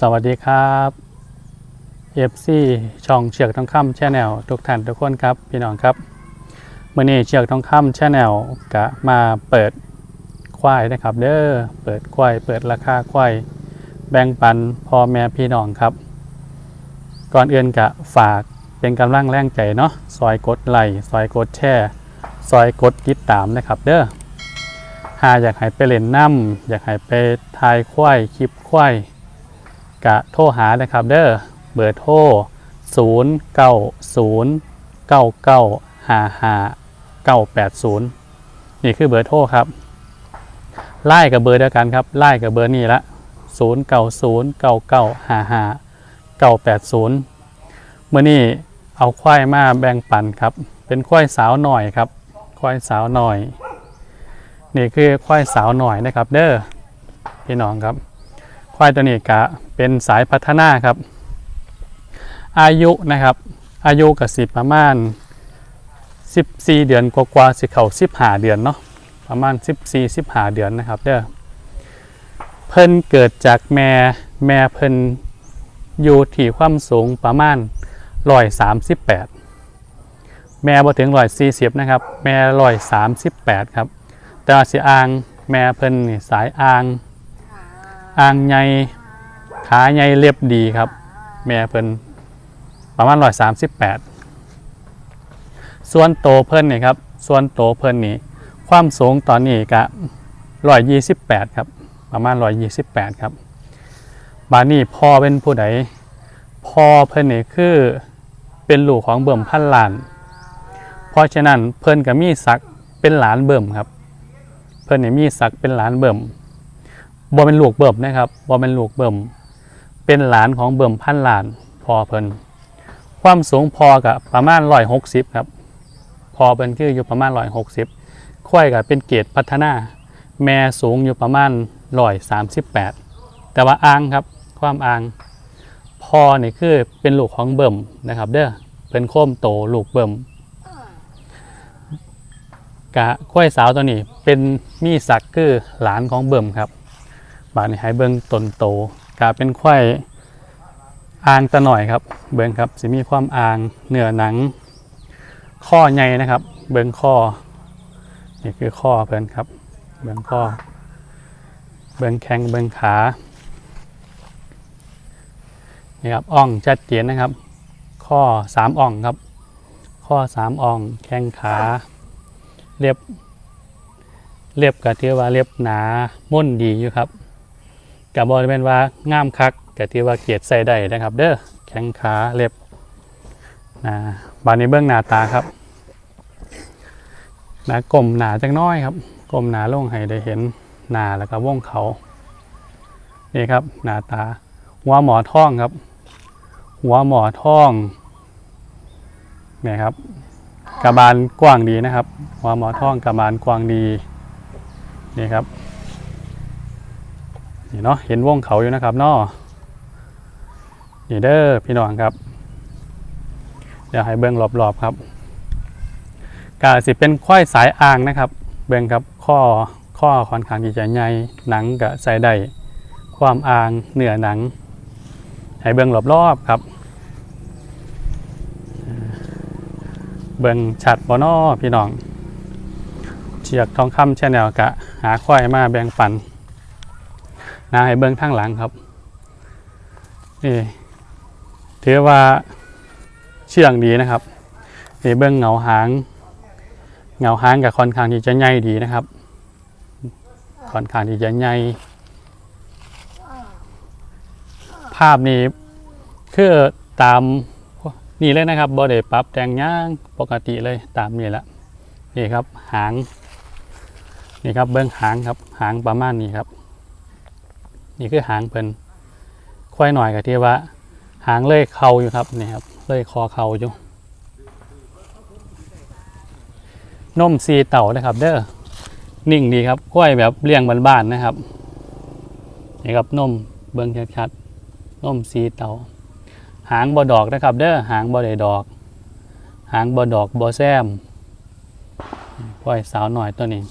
สวัสดีครับเอฟซีช่องเชือกทองคำแชนแนลทุกท่านทุกคนครับพี่น้องครับเมื่อนี้เชือกทองคำแชนแนลกะมาเปิดควายนะครับเด้อเปิดควายเปิดราคาควายแบ่งปันพ่อแม่พี่น้องครับ ก่อนอื่นกะฝากเป็นกำลังแรงใจเนาะซอยกดไลค์ซอยกดแชร์ซอยกดติดตามนะครับเด้อหาอยากให้ไปเล่นน้ำอยากให้ไปทายควายคลิปควาย กะโทรหานะครับเด้อเบอร์โทร0 9 0 9 9 5 5 9 8 0 นี่คือเบอร์โทรครับไล่กับเบอร์เดียวกันครับไล่กับเบอร์นี้ละ 0 9 0 9 9 5 5 9 8 0 เมื่อนี้เอาควายมาแบ่งปันครับ เป็นควายสาวหน่อยครับ ควายสาวหน่อย นี่คือควายสาวหน่อยนะครับ เด้อพี่น้องครับ ควายตัวนี้กะเป็นสายพัฒนาครับ อายุนะครับ อายุกับสิประมาณ 14 เดือนกว่าๆสิเข่า15 เดือนเนาะประมาณ 14 15 เดือนนะครับเด้อเพิ่นเกิดจากแม่แม่เพิ่นอยู่ที่ความสูงประมาณ138แม่บ่ถึง140นะครับ แม่138ครับ แต่สิอ่างแม่เพิ่นสายอ่าง อ่างใหญ่ขาใหญ่เรียบดีครับ แม่เพิ่นประมาณร้อยสามสิบแปดส่วนโตเพิ่นนี่ครับ ส่วนโตเพิ่นนี่ความสูงตอนนี้ก็ร้อยยี่สิบแปดครับ ประมาณร้อยยี่สิบแปดครับบานี่พ่อเป็นผู้ใดพ่อเพิ่นนี่คือเป็นลูกของเบิ่มพันลาน เพราะฉะนั้นเพิ่นก็มีศักเป็นหลานเบิ่มครับ เพิ่นนี่มีศักเป็นหลานเบิ่ม บ่เป็นลูกเบิ่มนะครับบ่เป็นลูกเบิ่มเป็นหลานของเบิ่มพันหลานพอเพิ่นความสูงพอกับประมาณร้อยหกสิบครับ พอเพิ่นคืออยู่ประมาณร้อยหกสิบควายกับเป็นเกรดพัฒนา แม่สูงอยู่ประมาณร้อยสามสิบแปดแต่ว่าอ่างครับความอ่าง พอนี่คือเป็นลูกของเบิ่มนะครับ เด้อเป็นโค้มโตลูกเบิ่มกะควายสาวตัวนี้เป็นมีศักคือหลานของเบิ่มครับ บาดนี้ให้เบิ่งตนโตกาเป็นควายอ่างตะหน่อยครับ เบิ่งครับสิมีความอ่างเนื้อหนัง ข้อใหญ่นะครับ เบิ่งข้อนี่คือข้อเพิ่นครับ เบิ่งข้อ เบิ่งแข้งเบิ่งขานี่ครับอ่องชัดเจนนะครับ ข้อสามอ่องครับ ข้อสามอ่อง แข้งขาเรียบเรียบก็ถือว่าเรียบหนาม่นดีอยู่ครับ กับบริเวณว่างามคักกับที่ว่าเกียรติใส่ได้นะครับ เด้อแข้งขาเล็บนะบานนี้เบื้องหน้าตาครับหนากลมหนาจังน้อยครับกลมหนาลงให้ได้เห็นหนาแล้วก็วงเขานี่ครับหน้าตา หัวหมอท่องครับ หัวหมอท่องเนี่ยครับกระบาลกว้างดีนะครับ หัวหมอท่องกระบาลกว้างดีนี่ครับ นี่เนาะเห็นวงเขาอยู่นะครับเนาะนี่เด้อพี่น้องครับ เดี๋ยวให้เบิ้งรอบๆครับกาสิเป็นควายสายอ่างนะครับ เบิ้งครับข้อข้อค่อนข้างที่จะใหญ่หนังกับใส่ได้ความอ่างเหนือหนัง ให้เบิ้งรอบๆครับ เบิ้งชัดบ่นอพี่น้องเชือกทองคำแชนแนลกะหาควายมาแบ่งปัน นาให้เบิ้งข้างหลังครับนี่ถือว่าเชื่องดีนะครับนี่เบิ้งเหงาหางเหงาหางกับค่อนข้างที่จะใหญ่ดีนะครับค่อนข้างที่จะใหญ่ภาพนี้คือตามนี่เลยนะครับบอดี้ปรับแต่งย่างปกติเลยตามนี่แหละนี่ครับหางนี่ครับเบิ้องหางครับหางประมาณนี้ครับ นี่คือหางเพิ่นควายหน่อยกับที่ว่า หางเลยเข่าอยู่ครับนี่ครับเลยคอเข่าอยู่นมซีเต่านะครับ เด้อนิ่งดีครับควายแบบเลี้ยงบ้านๆนะครับนี่ครับนมเบิ้งชัดๆนมซีเต่า หางบอดอกนะครับ เด้อหางบอได้ดอก หางบอดอกบอแซมควายสาวหน่อยตัวนี้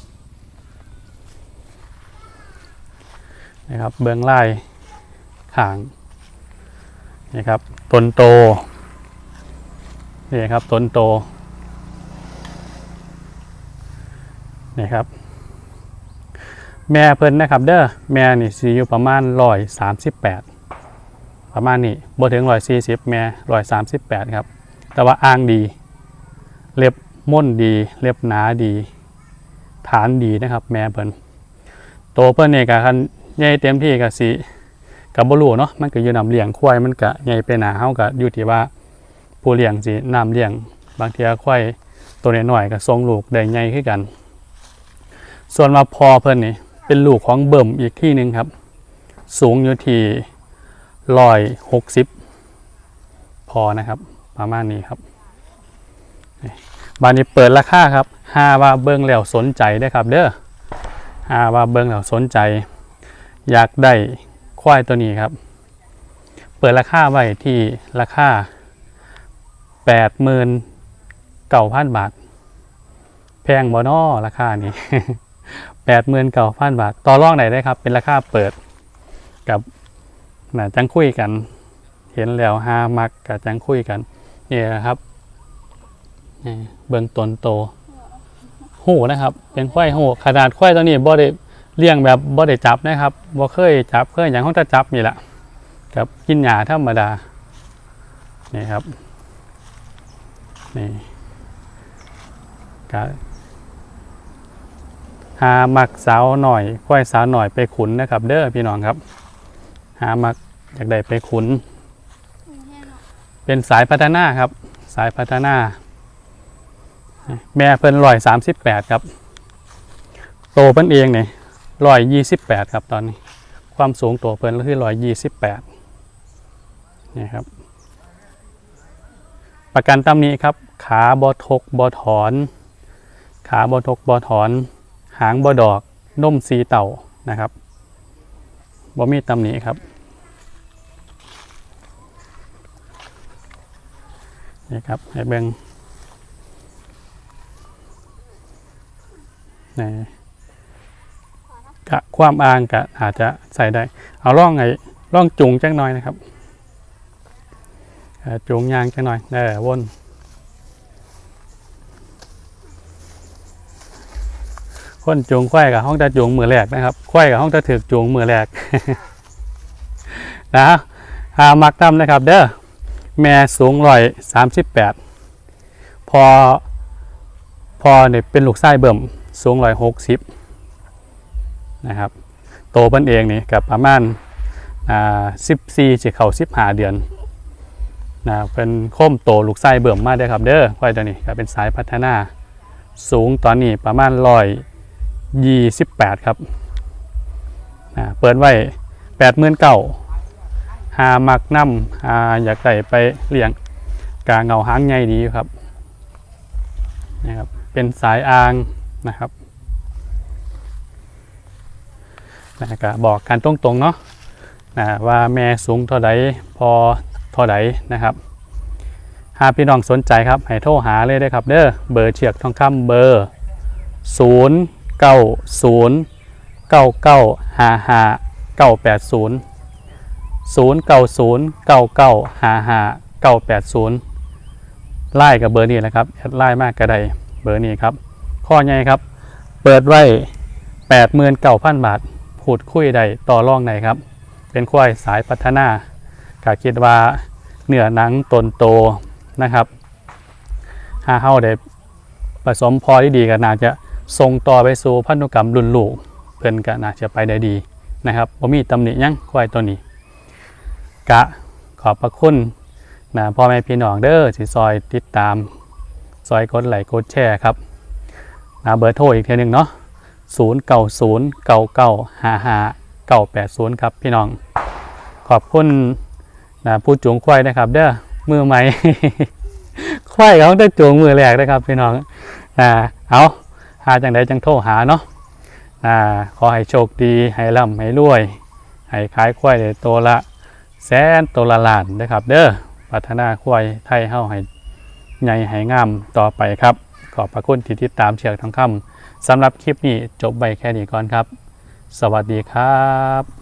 นะครับเบื้องไล่ขางนี่ครับต้นโตนี่ครับต้นโตนี่ครับ แม่เพิ่นนะครับเด้อแม่นี่สิอยู่ประมาณร้อยสามสิบแปดประมาณนี้บ่ถึงร้อยสี่สิบแม่ร้อยสามสิบแปดครับ แต่ว่าอ้างดี เล็บม่นดี เล็บหนาดี ฐานดีนะครับ แม่เพิ่นโตเพิ่นเนี่ยกัน ใหญ่เต็มที่ก็สิกับ่รู้เนาะมันก็อยู่นำเลี้ยงควายมันก็ใหญ่ไปหนาเฮาก็อยู่ที่ว่าผู้เลี้ยงสินำเลี้ยง บางเทีควายตัวน้อยๆก็ทรงลูกได้ใหญ่คือกัน ส่วนมาพอเพิ่นนี่เป็นลูกของเบิ่มอีกที่หนึ่งครับ สูงอยู่ที่ร้อยหกสิบพอนะครับ ประมาณนี้ครับบานนี้เปิดราคาครับหาว่าเบิ้งแล้วสนใจได้ครับ เด้อหาว่าเบิ้งแล้วสนใจ อยากได้ควายตัวนี้ครับ เปิดราคาไว้ที่ราคาแปดหมื่นเก้าพันบาท แพงบ่นอราคานี้แปดหมื่นเก้าพันบาท ต่อรองไหนได้ครับ เป็นราคาเปิดกับนะจังคุยกัน เห็นแล้วหามักกับจังคุยกันนี่นะครับนี่เบื้องต้นโตหูนะครับ เป็นควายหูขนาดควายตัวนี้บ่ได้ เลี้ยงแบบบ่ได้จับนะครับบ่เคยจับเคยอย่างเขาจะจับนี่แหละกับกินหญ้าธรรมดานี่ครับนี่ก็หาหมักสาวหน่อยควายสาวหน่อยไปขุนนะครับ เด้อพี่น้องครับ หาหมักอยากได้ไปขุน เป็นสายพัฒนาครับ สายพัฒนา แม่เพิ่นร้อยสามสิบแปดครับ โตเพิ่นเองเนี่ย ร้อยยี่สิบแปดครับตอนนี้ ความสูงตัวเพิ่นก็คือร้อยยี่สิบแปดนี่ครับ ประกันตำนี้ครับ ขาบอทกบอถอน ขาบอทกบอถอน หางบอดอกนมสีเต่านะครับบ่มีตำหนิครับนี่ครับให้เบิงนี่ กะความอ่างกะอาจจะใส่ได้ เอาล่องไงล่องจุงจักหน่อยนะครับจุงยางจักหน่อยเด้อวนคนจูงควายกับห้องตาจูงมือแรกนะครับควายกับห้องตาถือกจูงมือแรกนะหามักนำนะครับเด้อแม่สูงร้อยสามสิบแปดพอพอเนี่ยเป็นลูกไส้เบิ่มสูงร้อยหกสิบ นะครับโตเพิ่นเองนี่กับประมาณอ่าสิบสี่จะเข้าสิบหาเดือนนะเป็นโค้มโตลูกไส้เบิ่มมากได้ครับเด้อควายตัวนี้ก็เป็นสายพัฒนา สูงตอนนี้ประมาณร้อยยี่สิบแปดครับอ่าเปิดไว้แปดหมื่นเก้าหามักน้ำหาอยากได้ไปเลี้ยงกาเงาหางใหญ่ดีครับนะครับเป็นสายอ่างนะครับ นะก็บอกกันตรงๆเนาะนะว่าแม่สูงเท่าใดพอเท่าใดนะครับหากพี่น้องสนใจครับให้โทรหาเลยได้ครับเด้อเบอร์เชือกทองคำเบอร์0เก้าศูนย์เก้าเก้าห้าห้าเก้าแปดศูนย์ศูนย์เก้าศูนย์เก้าเก้าห้าห้าเก้าแปดศูนย์ไล่กับเบอร์นี้แหละครับแอดไล่มากกระไดเบอร์นี้ครับ ข้อใหญ่ครับ เปิดไว้แปดหมื่นเก้าพันบาท พูดคุยใดต่อรองไหนครับ เป็นควายสายพัฒนากาคิดว่าเนื้อหนังตนโตนะครับหาเฮาได้ผสมพอที่ดีกันน่าจะส่งต่อไปสู่พันธุกรรมรุ่นลูกเพื่อนก็น่าจะไปได้ดีนะครับผมมีตำหนิยังควายตัวนี้ กะขอบพระคุณนะพ่อแม่พี่น้องเด้อสิซอยติดตาม ซอยกดไลค์กดแชร์ครับนะเบอร์โทรอีกทีหนึ่งเนาะ 0 9 0 9 9 5 5 9 8 0ครับพี่น้อง ขอบคุณนะผู้จูงควายนะครับ เด้อมือใหม่ควายเขาได้จูงมือแรกนะครับ พี่น้องอ่าเอาหาจังใดจังโทรหาเนาะอ่าขอให้โชคดี ให้ร่ำให้รวย ให้ขายควายได้ตัวละ แสนตัวละล้านนะครับ เด้อพัฒนาควายไทยเฮาให้ใหญ่ให้งามต่อไปครับ ขอบพระคุณที่ติดตามเชือกทองคำ สำหรับคลิปนี้จบไปแค่นี้ก่อนครับ สวัสดีครับ